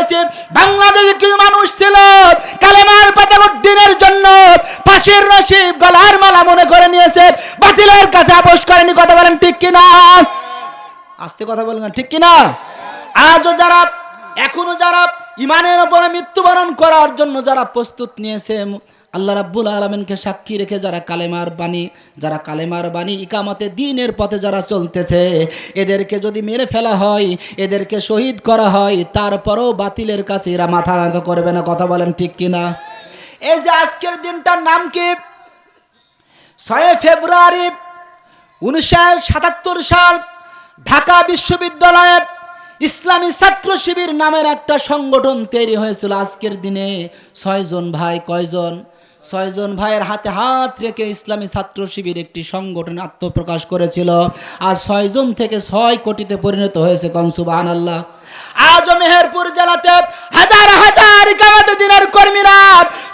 বলেছে বাংলাদেশে কিছু মানুষ ছিল, কালেমার পাতা উদ্দিনের জন্য পাশের নসিব গলার মালা মনে করে নিয়েছে, বাতিলের কাছে আপোষ করেনি, কথা বলেন ঠিক কিনা? আস্তে কথা বলেন, ঠিক কিনা? আজও যারা এখনও যারা ইমানের ওপরে মৃত্যুবরণ করার জন্য যারা প্রস্তুত নিয়েছে, আল্লাহ রাব্বুল আলমিনকে সাক্ষী রেখে যারা কালেমার বাণী, যারা কালেমার বাণী ইকামতে দিনের পথে যারা চলতেছে, এদেরকে যদি মেরে ফেলা হয়, এদেরকে শহীদ করা হয়, তারপরও বাতিলের কাছে এরা মাথা নত করবে না। কথা বলেন ঠিক কিনা এই যে আজকের দিনটার নাম কি? ছয় ফেব্রুয়ারি উনিশশো সাতাত্তর সাল, ঢাকা বিশ্ববিদ্যালয়ে ইসলামী ছাত্র শিবির নামের একটা সংগঠন তৈরি হয়েছিল আজকের দিনে। ছয়জন ভাই, কয়জন? ছয়জন ভাইয়ের হাতে হাত রেখে ইসলামী ছাত্র শিবির একটি সংগঠন আত্মপ্রকাশ করেছিল। আর ছয়জন থেকে ছয় কোটিতে পরিণত হয়েছে কনসুবান আল্লাহ আজ মেহেরপুর জেলাতে হাজার হাজার কামাতে দিনের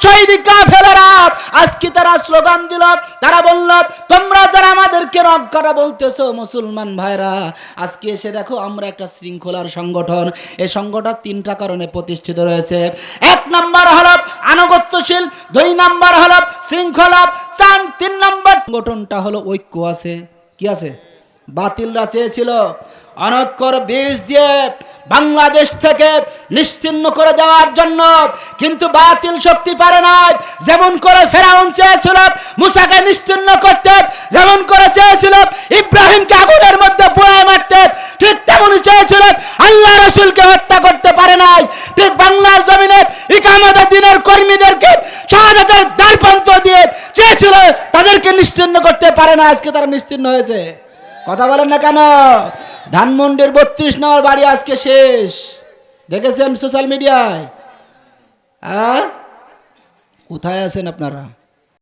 শহীদ কাফেলারা আজকে তারা স্লোগান দিল, তারা বলল, তোমরা যারা আমাদেরকে রক্ষাটা বলতেছো, মুসলমান ভাইরা, আজকে এসে দেখো আমরা একটা শৃঙ্খলার সংগঠন। এই সংগঠন তিনটা কারণে প্রতিষ্ঠিত রয়েছে। এক নাম্বার হলো আনুগত্যশীল, দুই নাম্বার হলো শৃঙ্খলা, চার, তিন নাম্বার সংগঠনটা হলো ঐক্য আছে। কি আছে? বাতিলরা চেয়েছিল অনক্ষর বীজ দিয়ে বাংলাদেশ থেকে নিশ্চিন্ন করে দেওয়ার জন্য কিন্তু বাতিল শক্তি পারে না যেমন করে ফেরাউন চেয়েছিল, মুসাকে নিশ্চিন্ন করতে। যেমন করে চেয়েছিল, ইব্রাহিমকে আগুনের মধ্যে পোড়ায় মারতে। ঠিক তেমনই চেয়েছিল, আল্লাহ রসুলকে হত্যা করতে পারে নাই। ঠিক বাংলার জমিনে ইকামত দিনের কর্মীদেরকে শাহাদাতের দ্বারপন্থ দিয়ে চেয়েছিল, তাদেরকে নিশ্চিন্ন করতে পারে না। আজকে তারা নিশ্চিন্ন হয়েছে। কথা বলেন না কেন? ধানমন্ডির বত্রিশ নম্বর বাড়ি আজকে শেষ। দেখেছেন সোশ্যাল মিডিয়ায় হ্যাঁ কোথায় আছেন আপনারা?